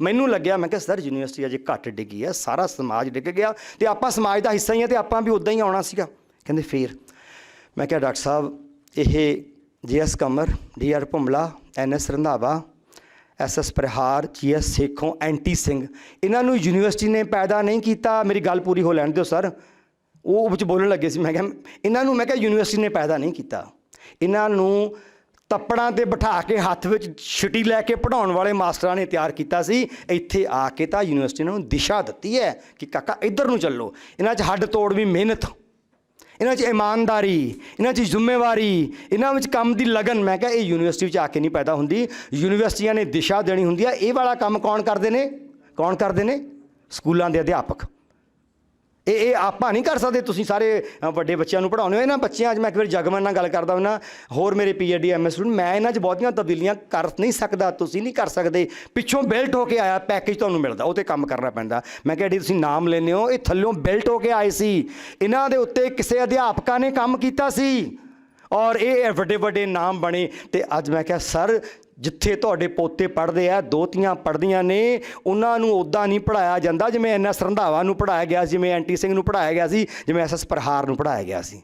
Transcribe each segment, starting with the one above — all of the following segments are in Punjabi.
ਮੈਨੂੰ ਲੱਗਿਆ, ਮੈਂ ਕਿਹਾ, ਸਰ, ਯੂਨੀਵਰਸਿਟੀ ਅਜੇ ਘੱਟ ਡਿੱਗੀ ਹੈ, ਸਾਰਾ ਸਮਾਜ ਡਿੱਗ ਗਿਆ ਤੇ ਆਪਾਂ ਸਮਾਜ ਦਾ ਹਿੱਸਾ ਹੀ ਹਾਂ ਤੇ ਆਪਾਂ ਵੀ ਉਦਾਂ ਹੀ ਆਉਣਾ ਸੀਗਾ। ਕਹਿੰਦੇ, ਫੇਰ? ਮੈਂ ਕਿਹਾ, ਡਾਕਟਰ ਸਾਹਿਬ, ਇਹ GS Kamar, DR Bhumla NS Randhawa SS Prahar, GS Sekhon anti Singh, ਇਹਨਾਂ ਨੂੰ ਯੂਨੀਵਰਸਿਟੀ ਨੇ ਪੈਦਾ ਨਹੀਂ ਕੀਤਾ, ਮੇਰੀ ਗੱਲ ਪੂਰੀ ਹੋ ਲੈਣ ਦਿਓ, ਸਰ। ਉਹ ਵਿੱਚ ਬੋਲਣ ਲੱਗੇ ਸੀ, ਮੈਂ ਕਿਹਾ, ਇਹਨਾਂ ਨੂੰ, ਮੈਂ ਕਿਹਾ, ਯੂਨੀਵਰਸਿਟੀ ਨੇ ਪੈਦਾ ਨਹੀਂ ਕੀਤਾ। ਇਹਨਾਂ ਨੂੰ ਤੱਪੜਾਂ ਤੇ ਬਿਠਾ ਕੇ ਹੱਥ ਵਿੱਚ ਛਿਟੀ ਲੈ ਕੇ ਪੜਾਉਣ ਵਾਲੇ ਮਾਸਟਰਾਂ ਨੇ ਤਿਆਰ ਕੀਤਾ ਸੀ। ਇੱਥੇ ਆ ਕੇ ਤਾਂ ਯੂਨੀਵਰਸਿਟੀ ਨੇ ਉਹਨੂੰ ਦਿਸ਼ਾ ਦਿੱਤੀ ਹੈ ਕਿ ਕਾਕਾ ਇੱਧਰ ਨੂੰ ਚੱਲੋ। ਇਹਨਾਂ 'ਚ ਹੱਡ ਤੋੜ ਵੀ ਮਿਹਨਤ, ਇਹਨਾਂ 'ਚ ਇਮਾਨਦਾਰੀ, ਇਹਨਾਂ 'ਚ ਜ਼ਿੰਮੇਵਾਰੀ, ਇਹਨਾਂ ਵਿੱਚ ਕੰਮ ਦੀ ਲਗਨ। ਮੈਂ ਕਿਹਾ, ਇਹ ਯੂਨੀਵਰਸਿਟੀ ਵਿੱਚ ਆ ਕੇ ਨਹੀਂ ਪੈਦਾ ਹੁੰਦੀ। ਯੂਨੀਵਰਸਿਟੀਆਂ ਨੇ ਦਿਸ਼ਾ ਦੇਣੀ ਹੁੰਦੀ ਹੈ ਇਹ ਵਾਲਾ ਕੰਮ ਕੌਣ ਕਰਦੇ ਨੇ? ਕੌਣ ਕਰਦੇ ਨੇ? ਸਕੂਲਾਂ ਦੇ ਅਧਿਆਪਕ। ਇਹ ਇਹ ਆਪਾਂ ਨਹੀਂ ਕਰ ਸਕਦੇ। ਤੁਸੀਂ ਸਾਰੇ ਵੱਡੇ ਬੱਚਿਆਂ ਨੂੰ ਪੜਾਉਣੇ ਹੋ। ਇਹਨਾਂ ਬੱਚਿਆਂ ਅੱਜ ਮੈਂ ਇੱਕ ਵਾਰ ਜਗਮਨ ਨਾਲ ਗੱਲ ਕਰਦਾ ਹਾਂ ਹੋਰ ਮੇਰੇ ਪੀਐਚਡੀ ਐਮਐਸ ਸਟੂਡੈਂਟ, ਮੈਂ ਇਹਨਾਂ 'ਚ ਬਹੁਤੀਆਂ ਤਬਦੀਲੀਆਂ ਕਰ ਨਹੀਂ ਸਕਦਾ। ਤੁਸੀਂ ਨਹੀਂ ਕਰ ਸਕਦੇ। ਪਿੱਛੋਂ ਬਿਲਟ ਹੋ ਕੇ ਆਇਆ, ਪੈਕੇਜ ਤੁਹਾਨੂੰ ਮਿਲਦਾ। ਉਹ ਤੇ ਕੰਮ ਕਰਨਾ ਪੈਂਦਾ। ਮੈਂ ਕਿਹਾ ਜੀ ਤੁਸੀਂ ਨਾਮ ਲੈਂਦੇ ਹੋ। ਇਹ ਥੱਲਿਓਂ ਬਿਲਟ ਹੋ ਕੇ ਆਏ ਸੀ। ਇਹਨਾਂ ਦੇ ਉੱਤੇ ਕਿਸੇ ਅਧਿਆਪਕਾਂ ਨੇ ਕੰਮ ਕੀਤਾ ਸੀ। ਔਰ ਇਹ ਵੱਡੇ ਵੱਡੇ ਨਾਮ ਬਣੇ। ਤੇ ਅੱਜ ਮੈਂ ਕਿਹਾ, ਸਰ ਜਿੱਥੇ ਤੁਹਾਡੇ ਪੋਤੇ ਪੜ੍ਹਦੇ ਆ ਦੋਤੀਆਂ ਪੜ੍ਹਦੀਆਂ ਨੇ, ਉਹਨਾਂ ਨੂੰ ਉਦਾਂ ਨਹੀਂ ਪੜਾਇਆ ਜਾਂਦਾ ਜਿਵੇਂ ਐਨਐਸ ਰੰਧਾਵਾ ਨੂੰ ਪੜਾਇਆ ਗਿਆ ਸੀ, ਜਿਵੇਂ ਐਂਟੀ ਸਿੰਘ ਨੂੰ ਪੜਾਇਆ ਗਿਆ ਸੀ, ਜਿਵੇਂ ਐਸਐਸ ਪ੍ਰਹਾਰ ਨੂੰ ਪੜਾਇਆ ਗਿਆ ਸੀ।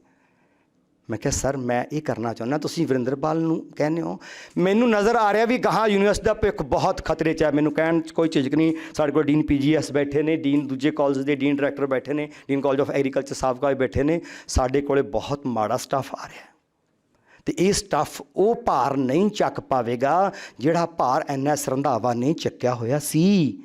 ਮੈਂ ਕਿਹਾ, ਸਰ, ਮੈਂ ਇਹ ਕਰਨਾ ਚਾਹੁੰਦਾ, ਤੁਸੀਂ ਵਰਿੰਦਰਪਾਲ ਨੂੰ ਕਹਿੰਦੇ ਹੋ? ਮੈਨੂੰ ਨਜ਼ਰ ਆ ਰਿਹਾ ਵੀ ਗਾਹਾਂ ਯੂਨੀਵਰਸਿਟੀ ਦਾ ਭਵਿੱਖ ਬਹੁਤ ਖਤਰੇ 'ਚ ਹੈ। ਮੈਨੂੰ ਕਹਿਣ 'ਚ ਕੋਈ ਝਿਜਕ ਨਹੀਂ, ਸਾਡੇ ਕੋਲ ਡੀਨ ਪੀਜੀਐਸ ਬੈਠੇ ਨੇ, ਡੀਨ ਦੂਜੇ ਕਾਲਜ ਦੇ ਡੀਨ ਡਾਇਰੈਕਟਰ ਬੈਠੇ ਨੇ, ਡੀਨ ਕਾਲਜ ਆਫ ਐਗਰੀਕਲਚਰ ਸਾਬਕਾ ਬੈਠੇ ਨੇ। ਸਾਡੇ ਕੋਲੇ ਬਹੁਤ ਮਾੜਾ ਸਟਾਫ ਆ ਰਿਹਾ ਤੇ ਇਹ ਸਟੱਫ ਉਹ ਭਾਰ ਨਹੀਂ ਚੱਕ ਪਾਵੇਗਾ ਜਿਹੜਾ ਭਾਰ ਐਨਐਸ ਰੰਧਾਵਾ ਨੇ ਚੱਕਿਆ ਹੋਇਆ ਸੀ।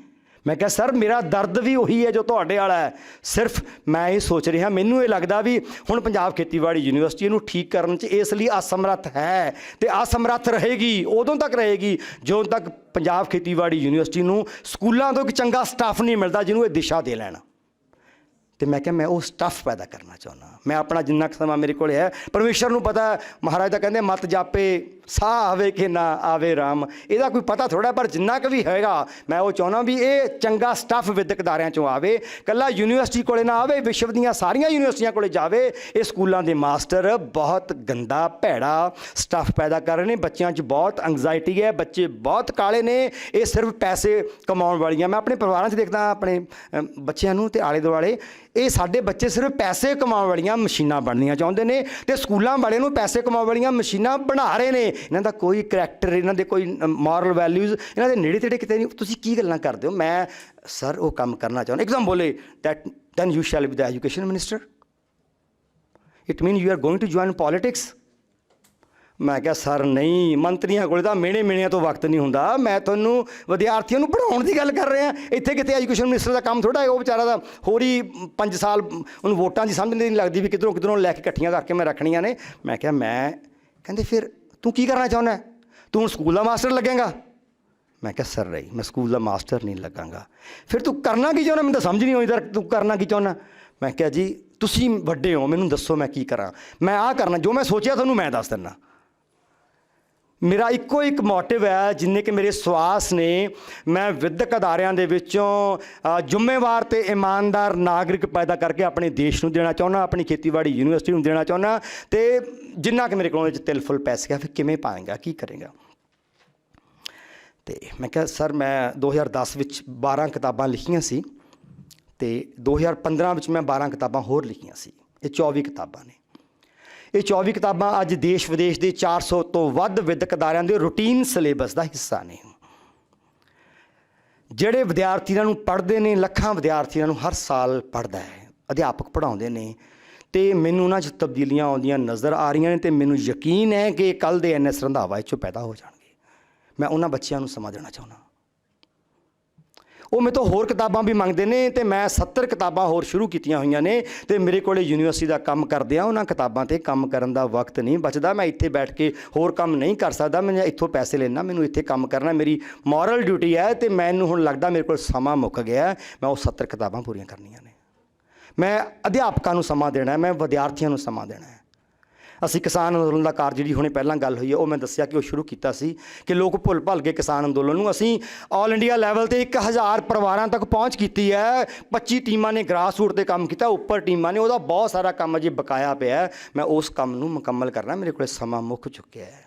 ਮੈਂ ਕਿਹਾ, ਸਰ, ਮੇਰਾ ਦਰਦ ਵੀ ਉਹੀ ਹੈ ਜੋ ਤੁਹਾਡੇ ਵਾਲਾ ਹੈ। ਸਿਰਫ ਮੈਂ ਇਹ ਸੋਚ ਰਿਹਾ, ਮੈਨੂੰ ਇਹ ਲੱਗਦਾ ਵੀ ਹੁਣ ਪੰਜਾਬ ਖੇਤੀਬਾੜੀ ਯੂਨੀਵਰਸਿਟੀ ਇਹਨੂੰ ਠੀਕ ਕਰਨ 'ਚ ਇਸ ਲਈ ਅਸਮਰੱਥ ਹੈ ਤੇ ਅਸਮਰੱਥ ਰਹੇਗੀ, ਉਦੋਂ ਤੱਕ ਰਹੇਗੀ, ਜਦੋਂ ਤੱਕ ਪੰਜਾਬ ਖੇਤੀਬਾੜੀ ਯੂਨੀਵਰਸਿਟੀ ਨੂੰ ਸਕੂਲਾਂ ਤੋਂ ਇੱਕ ਚੰਗਾ ਸਟਾਫ ਨਹੀਂ ਮਿਲਦਾ ਜਿਹਨੂੰ ਇਹ ਦਿਸ਼ਾ ਦੇ ਲੈਣ। ਤੇ ਮੈਂ ਕਿਹਾ, ਮੈਂ ਉਹ ਸਟੱਫ ਪੈਦਾ ਕਰਨਾ ਚਾਹੁੰਦਾ। ਮੈਂ ਆਪਣਾ ਜਿੰਨਾ ਕੁ ਸਮਾਂ ਮੇਰੇ ਕੋਲ ਹੈ, ਪਰਮੇਸ਼ਰ ਨੂੰ ਪਤਾ, ਮਹਾਰਾਜ ਦਾ ਕਹਿੰਦੇ, ਮਤ ਜਾਪੇ ਸਾਹ ਆਵੇ ਕਿ ਨਾ ਆਵੇ ਰਾਮ, ਇਹਦਾ ਕੋਈ ਪਤਾ ਥੋੜਾ ਪਰ ਜਿੰਨਾ ਕੁ ਵੀ ਹੈਗਾ, ਮੈਂ ਉਹ ਚਾਹੁੰਦਾ ਵੀ ਇਹ ਚੰਗਾ ਸਟੱਫ ਵਿਦਿਅਕ ਅਦਾਰਿਆਂ ਚੋਂ ਆਵੇ, ਕੱਲਾ ਯੂਨੀਵਰਸਿਟੀ ਕੋਲੇ ਨਾ ਆਵੇ, ਵਿਸ਼ਵ ਦੀਆਂ ਸਾਰੀਆਂ ਯੂਨੀਵਰਸਿਟੀਆਂ ਕੋਲੇ ਜਾਵੇ, ਇਹ ਸਕੂਲਾਂ ਦੇ ਮਾਸਟਰ ਬਹੁਤ ਗੰਦਾ, ਭੈੜਾ ਸਟੱਫ ਪੈਦਾ ਕਰ ਰਹੇ ਨੇ, ਬੱਚਿਆਂ 'ਚ ਬਹੁਤ ਐਂਗਜ਼ਾਇਟੀ ਹੈ, ਬੱਚੇ ਬਹੁਤ ਕਾਲੇ ਨੇ, ਇਹ ਸਿਰਫ ਪੈਸੇ ਕਮਾਉਣ ਵਾਲੀਆਂ, ਮੈਂ ਆਪਣੇ ਪਰਿਵਾਰਾਂ 'ਚ ਦੇਖਦਾ, ਆਪਣੇ ਬੱਚਿਆਂ ਨੂੰ ਤੇ ਆਲੇ ਦੁਆਲੇ, ਇਹ ਸਾਡੇ ਬੱਚੇ ਸਿਰਫ ਪੈਸੇ ਕਮਾਉਣ ਵਾਲੀਆਂ ਮਸ਼ੀਨਾਂ ਬਣਨੀਆਂ ਚਾਹੁੰਦੇ ਨੇ ਤੇ ਸਕੂਲਾਂ ਵਾਲੇ ਨੂੰ ਪੈਸੇ ਕਮਾਉਣ ਵਾਲੀਆਂ ਮਸ਼ੀਨਾਂ ਬਣਾ ਰਹੇ ਨੇ ਇਹਨਾਂ ਦਾ ਕੋਈ ਕਰੈਕਟਰ ਇਹਨਾਂ ਦੇ ਕੋਈ ਮੋਰਲ ਵੈਲਿਊਜ਼ ਇਹਨਾਂ ਦੇ ਨੇੜੇ ਤੇੜੇ ਕਿਤੇ ਨਹੀਂ। ਤੁਸੀਂ ਕੀ ਗੱਲਾਂ ਕਰਦੇ ਹੋ? ਮੈਂ ਸਰ ਉਹ ਕੰਮ ਕਰਨਾ ਚਾਹੁੰਦਾ। ਇੱਕਦਮ ਬੋਲੇ that then you shall be the education minister it mean you are going to join politics ਮੈਂ ਕਿਹਾ ਸਰ ਨਹੀਂ, ਮੰਤਰੀਆਂ ਕੋਲੇ ਤਾਂ ਮਿਹਣੇ ਮਿਹਣਿਆਂ ਤੋਂ ਵਕਤ ਨਹੀਂ ਹੁੰਦਾ। ਮੈਂ ਤੁਹਾਨੂੰ ਵਿਦਿਆਰਥੀਆਂ ਨੂੰ ਪੜਾਉਣ ਦੀ ਗੱਲ ਕਰ ਰਿਹਾ। ਇੱਥੇ ਕਿਤੇ ਐਜੂਕੇਸ਼ਨ ਮਿਨਿਸਟਰ ਦਾ ਕੰਮ ਥੋੜਾ ਹੈ, ਉਹ ਵਿਚਾਰਾ ਦਾ ਹੋਰ ਹੀ 5 ਸਾਲ ਉਹਨੂੰ ਵੋਟਾਂ ਦੀ ਸਮਝ ਨਹੀਂ ਲੱਗਦੀ ਵੀ ਕਿਧਰੋਂ ਕਿਧਰੋਂ ਲੈ ਕੇ ਇਕੱਠੀਆਂ ਕਰਕੇ ਮੈਂ ਰੱਖਣੀਆਂ ਨੇ। ਮੈਂ ਕਿਹਾ, ਮੈਂ, ਕਹਿੰਦੇ, ਫਿਰ ਤੂੰ ਕੀ ਕਰਨਾ ਚਾਹੁੰਦਾ ਤੂੰ ਹੁਣ ਸਕੂਲ ਦਾ ਮਾਸਟਰ ਲੱਗੇਗਾ? ਮੈਂ ਕਿਹਾ, ਸਰ ਰਹੀ ਮੈਂ ਸਕੂਲ ਦਾ ਮਾਸਟਰ ਨਹੀਂ ਲੱਗਾਂਗਾ। ਫਿਰ ਤੂੰ ਕਰਨਾ ਕੀ ਚਾਹੁੰਦਾ? ਮੈਨੂੰ ਤਾਂ ਸਮਝ ਨਹੀਂ ਆਉਂਦੀ, ਯਾਰ, ਤੂੰ ਕਰਨਾ ਕੀ ਚਾਹੁੰਦਾ? ਮੈਂ ਕਿਹਾ, ਜੀ, ਤੁਸੀਂ ਵੱਡੇ ਹੋ, ਮੈਨੂੰ ਦੱਸੋ ਮੈਂ ਕੀ ਕਰਾਂ? ਮੈਂ ਆਹ ਕਰਨਾ, ਜੋ ਮੈਂ ਸੋਚਿਆ ਤੁਹਾਨੂੰ ਮੈਂ ਦੱਸ ਦਿੰਦਾ। ਮੇਰਾ ਇੱਕੋ ਇੱਕ ਮੋਟਿਵ ਹੈ, ਜਿੰਨੇ ਕਿ ਮੇਰੇ ਸਵਾਸ ਨੇ। ਮੈਂ ਵਿਦਿਅਕ ਅਦਾਰਿਆਂ ਦੇ ਵਿੱਚੋਂ ਜ਼ਿੰਮੇਵਾਰ ਤੇ ਇਮਾਨਦਾਰ ਨਾਗਰਿਕ ਪੈਦਾ ਕਰਕੇ ਆਪਣੇ ਦੇਸ਼ ਨੂੰ ਦੇਣਾ ਚਾਹੁੰਦਾ, ਆਪਣੀ ਖੇਤੀਬਾੜੀ ਯੂਨੀਵਰਸਿਟੀ ਨੂੰ ਦੇਣਾ ਚਾਹੁੰਦਾ। ਤੇ ਜਿੰਨਾ ਕਿ ਮੇਰੇ ਕੋਲ ਉਹਦੇ ਚ ਤਿਲ ਫੁੱਲ ਪੈਸੇ ਆ ਫਿਰ ਕਿਵੇਂ ਪਾਏਗਾ, ਕੀ ਕਰੇਗਾ? ਤੇ ਮੈਂ ਕਿਹਾ, ਸਰ, ਮੈਂ 2010 ਵਿੱਚ 12 ਕਿਤਾਬਾਂ ਲਿਖੀਆਂ ਸੀ ਤੇ 2015 ਵਿੱਚ ਮੈਂ 12 ਕਿਤਾਬਾਂ ਹੋਰ ਲਿਖੀਆਂ ਸੀ। ਇਹ 24 ਕਿਤਾਬਾਂ ਨੇ। ਇਹ 24 ਕਿਤਾਬਾਂ ਅੱਜ ਦੇਸ਼ ਵਿਦੇਸ਼ ਦੇ 400 ਤੋਂ ਵੱਧ ਵਿਦਿਅਕ ਅਦਾਰਿਆਂ ਦੇ ਰੂਟੀਨ ਸਿਲੇਬਸ ਦਾ ਹਿੱਸਾ ਨੇ। ਜਿਹੜੇ ਵਿਦਿਆਰਥੀਆਂ ਨੂੰ ਪੜ੍ਹਦੇ ਨੇ, ਲੱਖਾਂ ਵਿਦਿਆਰਥੀਆਂ ਨੂੰ ਹਰ ਸਾਲ ਪੜ੍ਹਦਾ ਹੈ, ਅਧਿਆਪਕ ਪੜ੍ਹਾਉਂਦੇ ਨੇ। ਤੇ ਮੈਨੂੰ ਉਹਨਾਂ 'ਚ ਤਬਦੀਲੀਆਂ ਆਉਂਦੀਆਂ ਨਜ਼ਰ ਆ ਰਹੀਆਂ ਨੇ ਤੇ ਮੈਨੂੰ ਯਕੀਨ ਹੈ ਕਿ ਕੱਲ ਦੇ ਐਨਐਸ ਰੰਧਾਵਾ 'ਚੋਂ ਪੈਦਾ ਹੋ ਜਾਣਗੇ। ਮੈਂ ਉਹਨਾਂ ਬੱਚਿਆਂ ਨੂੰ ਸਮਾਂ ਦੇਣਾ ਚਾਹੁੰਦਾ ਉਹ ਮੇਰੇ ਤੋਂ ਹੋਰ ਕਿਤਾਬਾਂ ਵੀ ਮੰਗਦੇ ਨੇ ਤੇ ਮੈਂ 70 ਕਿਤਾਬਾਂ ਹੋਰ ਸ਼ੁਰੂ ਕੀਤੀਆਂ ਹੋਈਆਂ ਨੇ ਤੇ ਮੇਰੇ ਕੋਲੇ ਯੂਨੀਵਰਸਿਟੀ ਦਾ ਕੰਮ ਕਰਦੇ ਆ ਉਹਨਾਂ ਕਿਤਾਬਾਂ ਤੇ ਕੰਮ ਕਰਨ ਦਾ ਵਕਤ ਨਹੀਂ ਬਚਦਾ। ਮੈਂ ਇੱਥੇ ਬੈਠ ਕੇ ਹੋਰ ਕੰਮ ਨਹੀਂ ਕਰ ਸਕਦਾ। ਮੈਂ ਇੱਥੋਂ ਪੈਸੇ ਲੈਣਾ ਮੈਨੂੰ ਇੱਥੇ ਕੰਮ ਕਰਨਾ ਮੇਰੀ ਮੋਰਲ ਡਿਊਟੀ ਹੈ ਤੇ ਮੈਨੂੰ ਹੁਣ ਲੱਗਦਾ ਮੇਰੇ ਕੋਲ ਸਮਾਂ ਮੁੱਕ ਗਿਆ ਮੈਂ ਉਹ 70 ਕਿਤਾਬਾਂ ਪੂਰੀਆਂ ਕਰਨੀਆਂ ਨੇ। ਮੈਂ ਅਧਿਆਪਕਾਂ ਨੂੰ ਸਮਾਂ ਦੇਣਾ ਹੈ, ਮੈਂ ਵਿਦਿਆਰਥੀਆਂ ਨੂੰ ਸਮਾਂ ਦੇਣਾ ਹੈ। ਅਸੀਂ ਕਿਸਾਨ ਅੰਦੋਲਨ ਦਾ ਕਾਰਜ ਜਿਹੜੀ ਹੁਣੇ ਪਹਿਲਾਂ ਗੱਲ ਹੋਈ ਹੈ, ਉਹ ਮੈਂ ਦੱਸਿਆ ਕਿ ਉਹ ਸ਼ੁਰੂ ਕੀਤਾ ਸੀ ਕਿ ਲੋਕ ਭੁੱਲ ਭੱਲ ਕੇ ਕਿਸਾਨ ਅੰਦੋਲਨ ਨੂੰ। ਅਸੀਂ ਆਲ ਇੰਡੀਆ ਲੈਵਲ ਤੇ 1000 ਪਰਿਵਾਰਾਂ ਤੱਕ ਪਹੁੰਚ ਕੀਤੀ ਹੈ। 25 ਟੀਮਾਂ ਨੇ ਗ੍ਰਾਸ ਰੂਟ ਤੇ ਕੰਮ ਕੀਤਾ, ਉੱਪਰ ਟੀਮਾਂ ਨੇ, ਉਹਦਾ ਬਹੁਤ ਸਾਰਾ ਕੰਮ ਅਜੇ ਬਕਾਇਆ ਪਿਆ ਮੈਂ ਉਸ ਕੰਮ ਨੂੰ ਮੁਕੰਮਲ ਕਰਨਾ, ਮੇਰੇ ਕੋਲ ਸਮਾਂ ਮੁੱਕ ਚੁੱਕਿਆ ਹੈ।